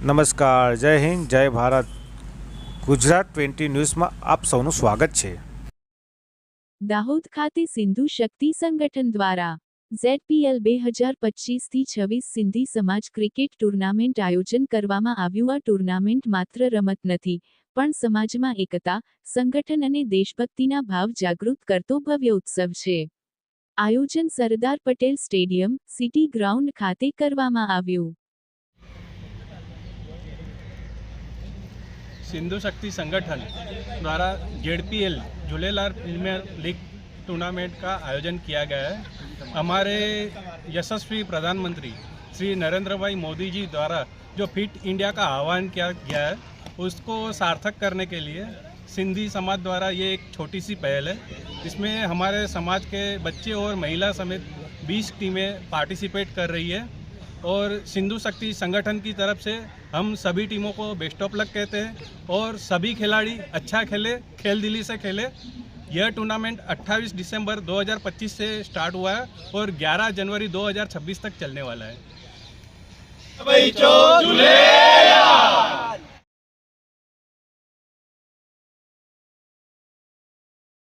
નમસ્કાર, જય હિન્દ, જય ભારત. ગુજરાત ટ્વેન્ટી ન્યૂઝમાં આપ સૌનું સ્વાગત છે. દાહોદ ખાતે સિંધુ શક્તિ સંગઠન દ્વારા ઝેડપીએલ બે હજાર પચીસથી છવ્વીસ સિંધી સમાજ ક્રિકેટ ટુર્નામેન્ટ આયોજન કરવામાં આવ્યું. આ ટુર્નામેન્ટ માત્ર રમત નથી, પણ સમાજમાં એકતા, સંગઠન અને દેશભક્તિના ભાવ જાગૃત કરતો ભવ્ય ઉત્સવ છે. આયોજન Sardar Patel stadium, city ground ખાતે કરવામાં આવ્યું. सिंधु शक्ति संगठन द्वारा ZPL, Jhulelal premier league tournament का आयोजन किया गया है। हमारे यशस्वी प्रधानमंत्री श्री नरेंद्र भाई मोदी जी द्वारा जो फिट इंडिया का आह्वान किया गया है, उसको सार्थक करने के लिए सिंधी समाज द्वारा ये एक छोटी सी पहल है। इसमें हमारे समाज के बच्चे और महिला समेत 20 टीमें पार्टिसिपेट कर रही है। और सिंधु शक्ति संगठन की तरफ़ से हम सभी टीमों को बेस्ट ऑफ़ लक कहते हैं और सभी खिलाड़ी अच्छा खेले, खेल दिली से खेले। यह टूर्नामेंट 28 दिसंबर 2025 से स्टार्ट हुआ है और 11 जनवरी 2026 तक चलने वाला है।